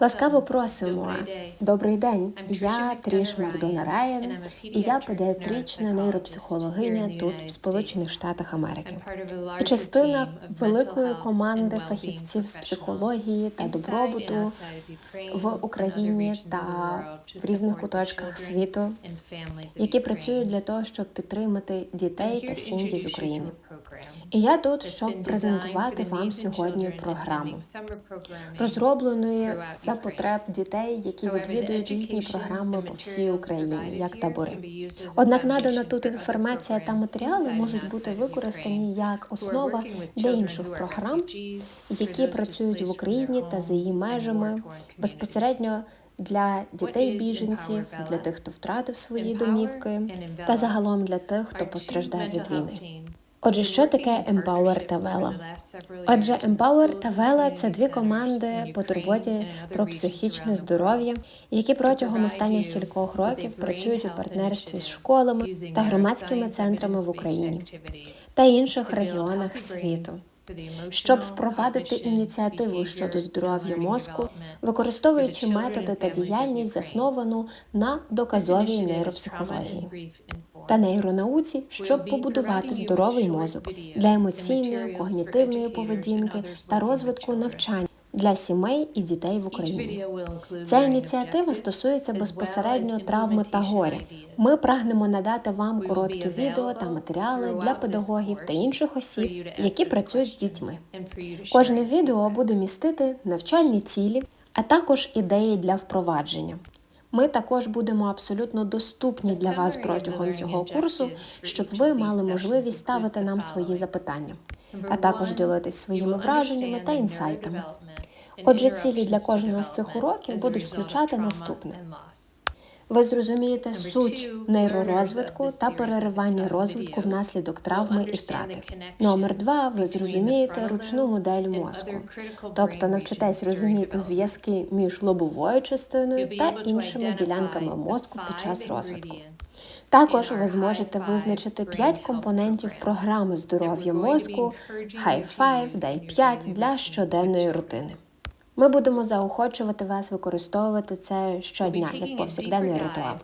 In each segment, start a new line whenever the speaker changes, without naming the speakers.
Ласкаво просимо. Добрий день. Я Тріш Макдона Райан, і я педіатрична нейропсихологиня тут, в Сполучених Штатах Америки. І частина великої команди фахівців з психології та добробуту в Україні та в різних куточках світу, які працюють для того, щоб підтримати дітей та сім'ї з України. І я тут, щоб презентувати вам сьогодні програму, розробленої за потреб дітей, які відвідують літні програми по всій Україні, як табори. Однак надана тут інформація та матеріали можуть бути використані як основа для інших програм, які працюють в Україні та за її межами безпосередньо. Для дітей біженців, для тих, хто втратив свої домівки, та загалом для тих, хто постраждав від війни. Отже, що таке Empower та Vela? Отже, Empower та це дві команди по турботі про психічне здоров'я, які протягом останніх кількох років працюють у партнерстві з школами та громадськими центрами в Україні та інших регіонах світу. Щоб впровадити ініціативу щодо здоров'я мозку, використовуючи методи та діяльність, засновану на доказовій нейропсихології та нейронауці, щоб побудувати здоровий мозок для емоційної, когнітивної поведінки та розвитку навчання для сімей і дітей в Україні. Ця ініціатива стосується безпосередньо травми та горя. Ми прагнемо надати вам короткі відео та матеріали для педагогів та інших осіб, які працюють з дітьми. Кожне відео буде містити навчальні цілі, а також ідеї для впровадження. Ми також будемо абсолютно доступні для вас протягом цього курсу, щоб ви мали можливість ставити нам свої запитання, а також ділитись своїми враженнями та інсайтами. Отже, цілі для кожного з цих уроків будуть включати наступне. Ви зрозумієте суть нейророзвитку та переривання розвитку внаслідок травми і втрати. Номер два. Ви зрозумієте ручну модель мозку, тобто навчитесь розуміти зв'язки між лобовою частиною та іншими ділянками мозку під час розвитку. Також ви зможете визначити 5 компонентів програми здоров'я мозку High Five, Day 5 для щоденної рутини. Ми будемо заохочувати вас використовувати це щодня як повсякденний ритуал.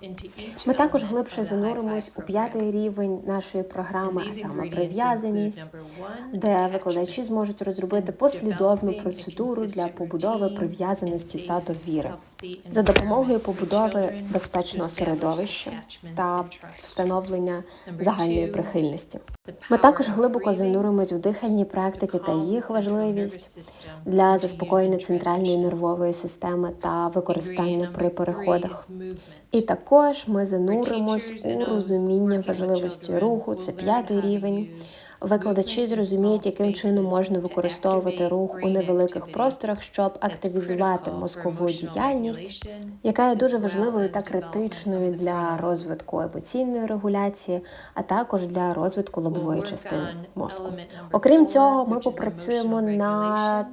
Ми також глибше зануримось у п'ятий рівень нашої програми, а саме прив'язаність, де викладачі зможуть розробити послідовну процедуру для побудови прив'язаності та довіри за допомогою побудови безпечного середовища та встановлення загальної прихильності. Ми також глибоко зануримось у дихальні практики та їх важливість для заспокоєння центральної нервової системи та використання при переходах. І також ми зануримось у розуміння важливості руху, це п'ятий рівень. Викладачі зрозуміють, яким чином можна використовувати рух у невеликих просторах, щоб активізувати мозкову діяльність, яка є дуже важливою та критичною для розвитку емоційної регуляції, а також для розвитку лобової частини мозку. Окрім цього, ми попрацюємо над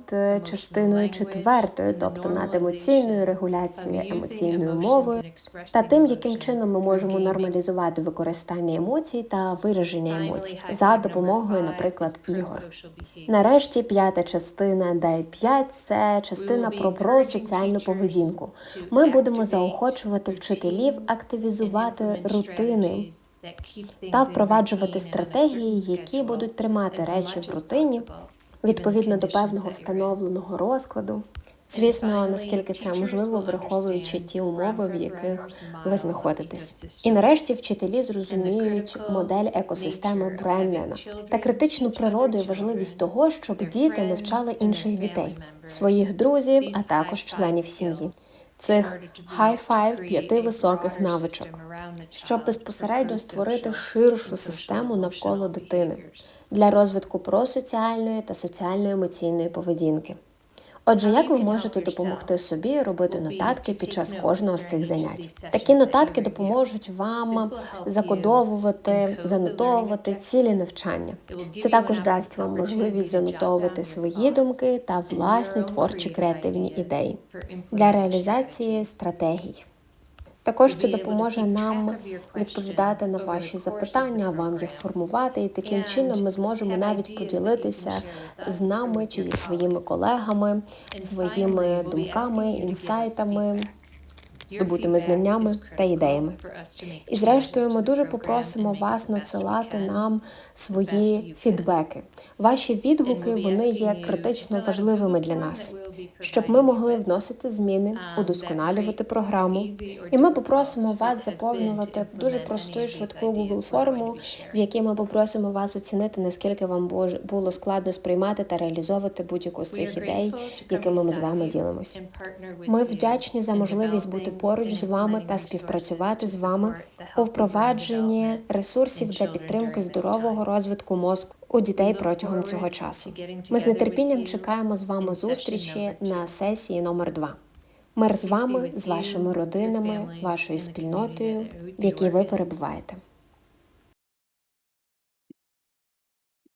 частиною четвертою, тобто над емоційною регуляцією, емоційною мовою, та тим, яким чином ми можемо нормалізувати використання емоцій та вираження емоцій за допомогою допомогою, наприклад, ігор. Нарешті п'ята частина Day 5 – це частина про просоціальну поведінку. Ми будемо заохочувати вчителів активізувати рутини та впроваджувати стратегії, які будуть тримати речі в рутині відповідно до певного встановленого розкладу. Звісно, наскільки це можливо, враховуючи ті умови, в яких ви знаходитесь. І нарешті вчителі зрозуміють модель екосистеми Бреннена та критичну природу і важливість того, щоб діти навчали інших дітей, своїх друзів, а також членів сім'ї. Цих хай-файв п'яти високих навичок, щоб безпосередньо створити ширшу систему навколо дитини для розвитку просоціальної та соціально-емоційної поведінки. Отже, як ви можете допомогти собі робити нотатки під час кожного з цих занять? Такі нотатки допоможуть вам закодовувати, занотовувати цілі навчання. Це також дасть вам можливість занотовувати свої думки та власні творчі креативні ідеї для реалізації стратегій. Також це допоможе нам відповідати на ваші запитання, вам їх формувати, і таким чином ми зможемо навіть поділитися з нами чи зі своїми колегами, своїми думками, інсайтами, здобутими знаннями та ідеями. І зрештою, ми дуже попросимо вас надсилати нам свої фідбеки. Ваші відгуки вони є критично важливими для нас, щоб ми могли вносити зміни, удосконалювати програму. І ми попросимо вас заповнювати дуже просту і швидку Google форму, в якій ми попросимо вас оцінити, наскільки вам було складно сприймати та реалізовувати будь-яку з цих ідей, якими ми з вами ділимось. Ми вдячні за можливість бути поруч з вами та співпрацювати з вами у впровадженні ресурсів для підтримки здорового розвитку мозку у дітей протягом цього часу. Ми з нетерпінням чекаємо з вами зустрічі на сесії номер 2 Мир з вами, з вашими родинами, вашою спільнотою, в якій ви перебуваєте.